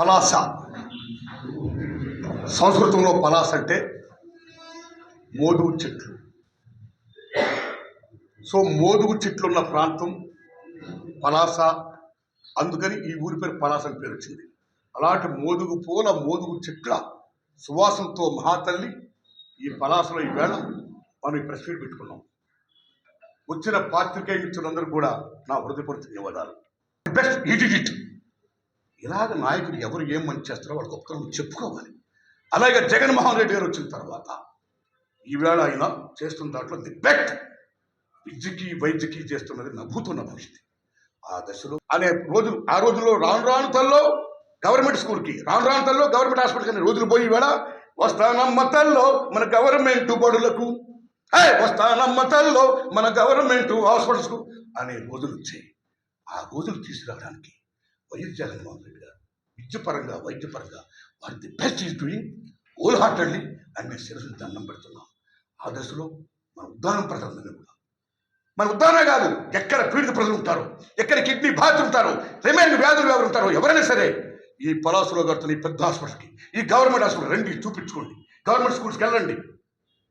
పలాస. సంస్కృతంలో పలాస అంటే మోదుగు చెట్లు. సో మోదుగు చెట్లు ఉన్న ప్రాంతం పలాస. అందుకని ఈ ఊరి పేరు పలాస అని పేరు వచ్చింది. అలాంటి మోదుగు పూల మోదుగు చెట్ల సువాసనతో మహాతల్లి ఈ పలాసలో ఈవేళ మనం ఈ ప్రెస్ మీట్ పెట్టుకున్నాం. వచ్చిన పాత్రికేయ కూడా నా హృదయపూర్వక ధన్యవాదాలు. బెస్ట్ ఇట్ ఇట్ ఇలాగ నాయకుడు ఎవరు ఏం మంచి చేస్తారో వాళ్ళకి ఒక్కరు చెప్పుకోవాలి. అలాగే జగన్మోహన్ రెడ్డి గారు వచ్చిన తర్వాత ఈవేళ ఆయన చేస్తున్న దాంట్లో ది బెస్ట్ విద్యకి వైద్యకి చేస్తున్నది నవ్వుతున్న భవిష్యత్తు ఆ దశలో అనే రోజులు ఆ రోజుల్లో రాను రాను తల్లో గవర్నమెంట్ స్కూల్కి రాను రాను తల్లో గవర్నమెంట్ హాస్పిటల్కి అనే రోజులు పోయి ఈవేళ వస్తానమ్మ తల్లో మన గవర్నమెంట్ బడులకు. హే వస్తానమ్మ తల్లో మన గవర్నమెంట్ హాస్పిటల్స్కు అనే రోజులు వచ్చాయి. ఆ రోజులు తీసుకురావడానికి వైఎస్ జగన్మోహన్ రెడ్డి గారు. విద్యపరంగా వైద్యపరంగా వారి the best is doing wholeheartedly and మేము శిరస్సు దండం పెడుతున్నాం. ఆ దశలో మన ఉద్దానం ప్రజలందరినీ కూడా. మన ఉద్దానం కాదు ఎక్కడ పీడిత ప్రజలు ఉంటారో ఎక్కడ కిడ్నీ బాధితులు ఉంటారో రిమైన్ వ్యాధులు ఎవరు ఉంటారు ఎవరైనా సరే ఈ పలాసులో కడుతున్న ఈ పెద్ద హాస్పిటల్కి ఈ గవర్నమెంట్ హాస్పిటల్ రండి చూపించుకోండి. గవర్నమెంట్ స్కూల్స్కి వెళ్ళండి.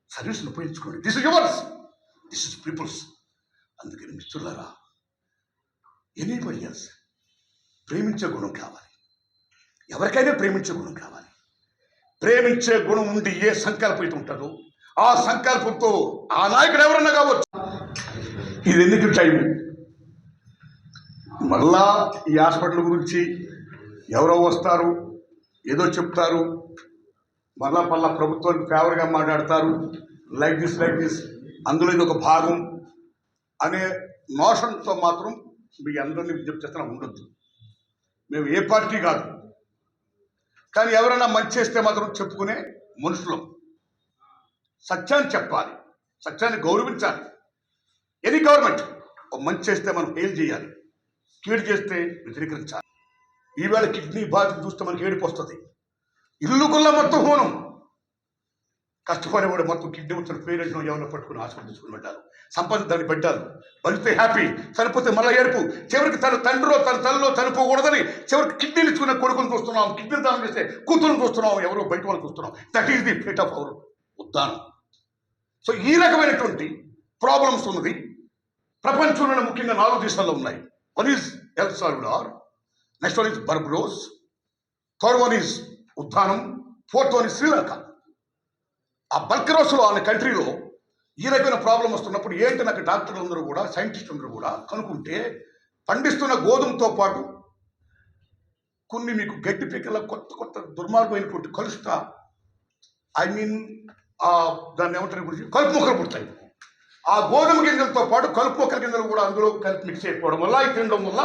సర్వీస్ని ఉపయోగించుకోండి. This is yours this is people's అందుకని మిత్రులారా ఎనీబడి ఎల్స్ ప్రేమించే గుణం కావాలి. ఎవరికైనా ప్రేమించే గుణం కావాలి. ప్రేమించే గుణం ఉండి ఏ సంకల్పం అయితే ఉంటుందో ఆ సంకల్పంతో ఆ నాయకుడు ఎవరన్నా కావచ్చు. ఇది ఎందుకు టైం? మళ్ళా ఈ హాస్పిటల్ గురించి ఎవరో వస్తారు ఏదో చెప్తారు మళ్ళా మళ్ళా ప్రభుత్వానికి ఫేవర్గా మాట్లాడతారు లైక్ దిస్ లైక్ దిస్ అందులో ఇది ఒక భాగం అనే నోషన్తో మాత్రం మీ అందరినీ విజ్ఞప్తి చేస్తున్నా ఉండొద్దు. మేము ఏ పార్టీ కాదు. కానీ ఎవరైనా మంచి చేస్తే మాత్రం చెప్పుకునే మనుషులు. సత్యాన్ని చెప్పాలి. సత్యాన్ని గౌరవించాలి. ఎనీ గవర్నమెంట్ మంచి చేస్తే మనం ఫెయిల్ చేయాలి. కీడు చేస్తే వ్యతిరేకించాలి. ఈవేళ కిడ్నీ బాధ చూస్తే మనకి ఏడుపు వస్తుంది. ఇల్లు కుల్ల మొత్తం హోనం. కష్టపడేవాడు మొత్తం కిడ్నీ వచ్చిన పేరెంట్ను ఎవరిని పట్టుకుని హాస్పిటల్ తీసుకుని పెట్టారు సంపద దాన్ని పెట్టారు బలిస్తే హ్యాపీ చనిపోతే మళ్ళీ ఏడుపు. చివరికి తన తండ్రిలో తన తల్లిలో చనిపోకూడదని చివరికి కిడ్నీలు ఇచ్చుకున్న కొడుకుని చూస్తున్నాం కిడ్నీ దానం చేస్తే కూతురుని చూస్తున్నాం ఎవరో బయట వాళ్ళు చూస్తున్నాం. That is the fate of our Uddanam. So ఈ రకమైనటువంటి ప్రాబ్లమ్స్ ఉన్నది. ప్రపంచంలోనే ముఖ్యంగా నాలుగు దేశాల్లో ఉన్నాయి. One is El Salvador next one is Barbados third one is Uddanam fourth one is Sri Lanka ఆ బల్కరోస్లో అనే కంట్రీలో ఈ రకమైన ప్రాబ్లం వస్తున్నప్పుడు ఏంటి నాకు డాక్టర్లు అందరూ కూడా సైంటిస్ట్ అందరూ కూడా కనుక్కుంటే పండిస్తున్న గోధుమతో పాటు కొన్ని మీకు గట్టి పిక్కల కొత్త కొత్త దుర్మార్గమైనటువంటి కలుషిత ఐ మీన్ దాన్ని ఏమంటారు గురించి కలుపు మొక్కలు పుడతాయి. ఆ గోధుమ గింజలతో పాటు కలుపు మొక్కల గింజలు కూడా అందులో కలిపి మిక్స్ అయిపోవడం వల్ల అవి తినడం వల్ల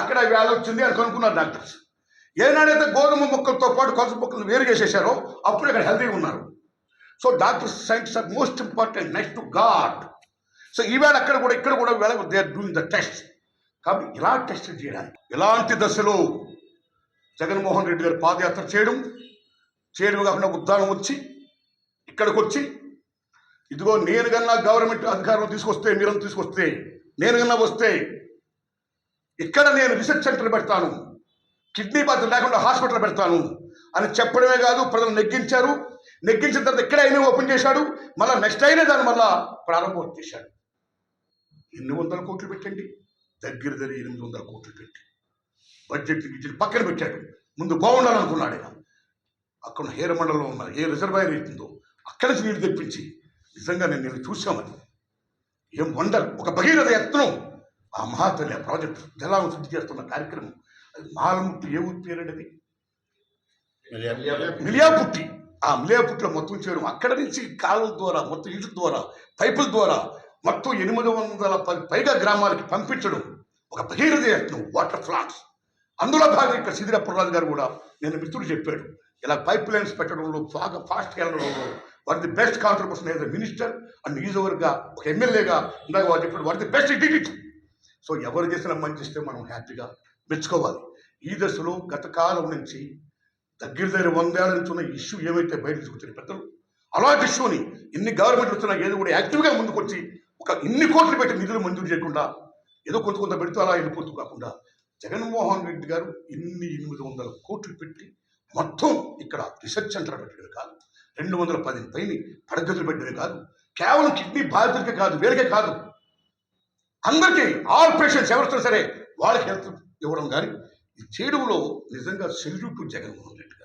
అక్కడ వ్యాధి వచ్చింది అని కనుక్కున్నారు డాక్టర్స్. ఏనాడైతే గోధుమ మొక్కలతో పాటు కలుపు మొక్కలను వేరు చేసేసారో అప్పుడు అక్కడ హెల్తీగా ఉన్నారు. So doctors science are most important next to God so ఈవేళ అక్కడ కూడా ఇక్కడ కూడా వేళ they are doing the test కాబట్టి ఇలా టెస్ట్ చేయడానికి? ఎలాంటి దశలో జగన్మోహన్ రెడ్డి గారు పాదయాత్ర చేయడం? చేయడం కాకుండా ఉద్దానం వచ్చి ఇక్కడికి వచ్చి ఇదిగో నేను కన్నా గవర్నమెంట్ అధికారం తీసుకొస్తే మీరంతా తీసుకొస్తే నేను కన్నా వస్తే ఇక్కడ నేను రీసెర్చ్ సెంటర్ పెడతాను కిడ్నీ బాధ లేకుండా హాస్పిటల్ పెడతాను అని చెప్పడమే కాదు ప్రజలు నెగ్గించారు. నెగ్గించిన తర్వాత ఎక్కడ అయినా ఓపెన్ చేశాడు? మళ్ళీ నెక్స్ట్ అయినా దాన్ని మళ్ళా ప్రారంభం చేశాడు. ఎన్ని వందల కోట్లు పెట్టండి? దగ్గర దగ్గర ఎనిమిది వందల కోట్లు పెట్టి బడ్జెట్ గిడ్జెట్ పక్కన పెట్టాడు. ముందు బాగుండాలనుకున్నాడు ఆయన. అక్కడ హేర మండలంలో ఉన్న ఏ రిజర్వాయర్ అవుతుందో అక్కడి నుంచి నీళ్ళు తెప్పించి నిజంగా నేను నేను చూసామని ఏం వండర్? ఒక భగీరథ యత్నం. ఆ మహాతల్లి ఆ ప్రాజెక్ట్ జలాలను శుద్ధి చేస్తున్న కార్యక్రమం? అది మాలముట్టి ఏ ఊరి పేరండి అది? మిలియాపుట్టి ఆ అమ్లేపుట్లో మొత్తం చేయడం అక్కడ నుంచి కాలువల ద్వారా మొత్తం ఇటు ద్వారా పైపుల ద్వారా మొత్తం ఎనిమిది వందల పది పైగా గ్రామాలకి పంపించడం ఒక భగీరథ యత్నం వాటర్ ప్లాంట్స్ అందులో భాగంగా ఇక్కడ సిద్ధిరప్పరాజు గారు కూడా నేను మిత్రుడు చెప్పాడు. ఇలా పైప్ లైన్స్ పెట్టడంలో బాగా ఫాస్ట్గా వెళ్ళడంలో వారి ది బెస్ట్ కాంట్రిబ్యూషన్ ఏదో మినిస్టర్ అండ్ నియోజకవర్గ ఒక ఎమ్మెల్యేగా ఇందాక వారు చెప్పాడు వారి the best it it so ఎవరు చేసిన మంచి ఇస్తే మనం హ్యాపీగా మెచ్చుకోవాలి. ఈ దశలో గత కాలం నుంచి దగ్గర దగ్గర వందేళ్ళ నుంచి ఉన్న ఇష్యూ ఏమైతే బయట తీసుకొచ్చిన పెద్దలు? అలాంటి ఇష్యూని ఇన్ని గవర్నమెంట్ వచ్చినా ఏదో కూడా యాక్టివ్గా ముందుకొచ్చి ఒక ఇన్ని కోట్లు పెట్టి నిధులు మంజూరు చేయకుండా ఏదో కొంత కొంత పెడుతూ అలా వెళ్ళిపోతూ కాకుండా జగన్మోహన్ రెడ్డి గారు ఇన్ని ఎనిమిది వందల కోట్లు పెట్టి మొత్తం ఇక్కడ రీసెర్చ్ సెంటర్ పెట్టడం కాదు రెండు వందల పది పైన పడగదులు పెట్టడం కాదు కేవలం కిడ్నీ బాధితులకే కాదు వీళ్ళకే కాదు. అందరికీ ఆల్ పేషెంట్స్ ఎవరితో సరే వాళ్ళకి హెల్త్ ఇవ్వడం కానీ ఈ చేడువులో నిజంగా సెల్యూట్ జగన్మోహన్ రెడ్డి